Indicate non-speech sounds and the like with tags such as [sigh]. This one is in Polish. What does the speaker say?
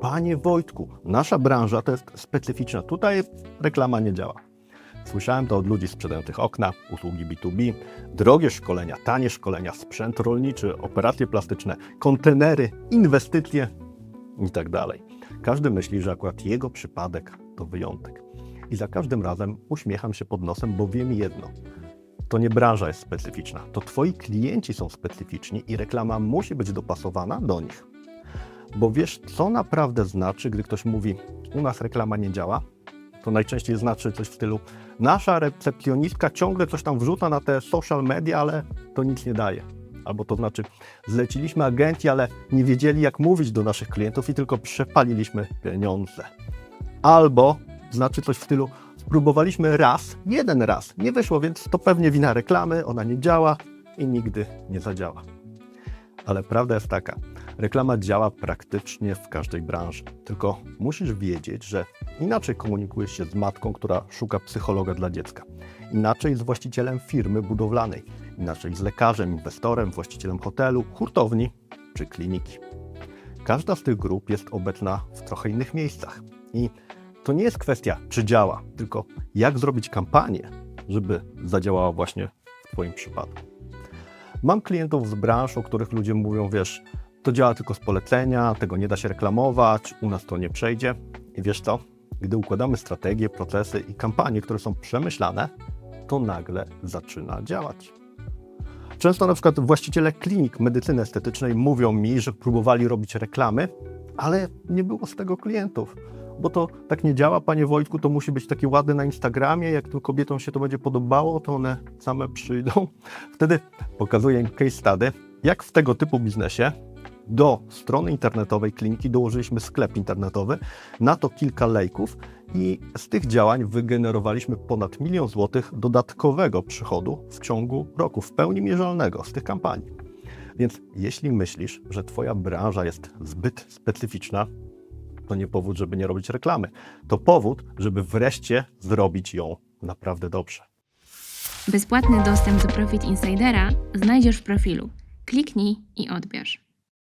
Panie Wojtku, nasza branża to jest specyficzna. Tutaj reklama nie działa. Słyszałem to od ludzi sprzedających okna, usługi B2B, drogie szkolenia, tanie szkolenia, sprzęt rolniczy, operacje plastyczne, kontenery, inwestycje i tak. Każdy myśli, że akurat jego przypadek to wyjątek. I za każdym razem uśmiecham się pod nosem, bo wiem jedno. To nie branża jest specyficzna, to twoi klienci są specyficzni i reklama musi być dopasowana do nich. Bo wiesz, co naprawdę znaczy, gdy ktoś mówi, u nas reklama nie działa? To najczęściej znaczy coś w stylu, nasza recepcjonistka ciągle coś tam wrzuca na te social media, ale to nic nie daje. Albo to znaczy, zleciliśmy agencji, ale nie wiedzieli, jak mówić do naszych klientów i tylko przepaliliśmy pieniądze. Albo znaczy coś w stylu, spróbowaliśmy raz, jeden raz, nie wyszło, więc to pewnie wina reklamy, ona nie działa i nigdy nie zadziała. Ale prawda jest taka, reklama działa praktycznie w każdej branży. Tylko musisz wiedzieć, że inaczej komunikujesz się z matką, która szuka psychologa dla dziecka, inaczej z właścicielem firmy budowlanej, inaczej z lekarzem, inwestorem, właścicielem hotelu, hurtowni czy kliniki. Każda z tych grup jest obecna w trochę innych miejscach. I to nie jest kwestia, czy działa, tylko jak zrobić kampanię, żeby zadziałała właśnie w Twoim przypadku. Mam klientów z branż, o których ludzie mówią, wiesz, to działa tylko z polecenia, tego nie da się reklamować, u nas to nie przejdzie. I wiesz co? Gdy układamy strategie, procesy i kampanie, które są przemyślane, to nagle zaczyna działać. Często na przykład właściciele klinik medycyny estetycznej mówią mi, że próbowali robić reklamy, ale nie było z tego klientów. Bo to tak nie działa, panie Wojtku, to musi być takie ładne na Instagramie, jak tym kobietom się to będzie podobało, to one same przyjdą. [laughs] Wtedy pokazuję im case study, jak w tego typu biznesie do strony internetowej kliniki dołożyliśmy sklep internetowy, na to kilka lejków i z tych działań wygenerowaliśmy ponad milion złotych dodatkowego przychodu w ciągu roku, w pełni mierzalnego z tych kampanii. Więc jeśli myślisz, że Twoja branża jest zbyt specyficzna, to nie powód, żeby nie robić reklamy. To powód, żeby wreszcie zrobić ją naprawdę dobrze. Bezpłatny dostęp do Profit Insidera znajdziesz w profilu. Kliknij i odbierz.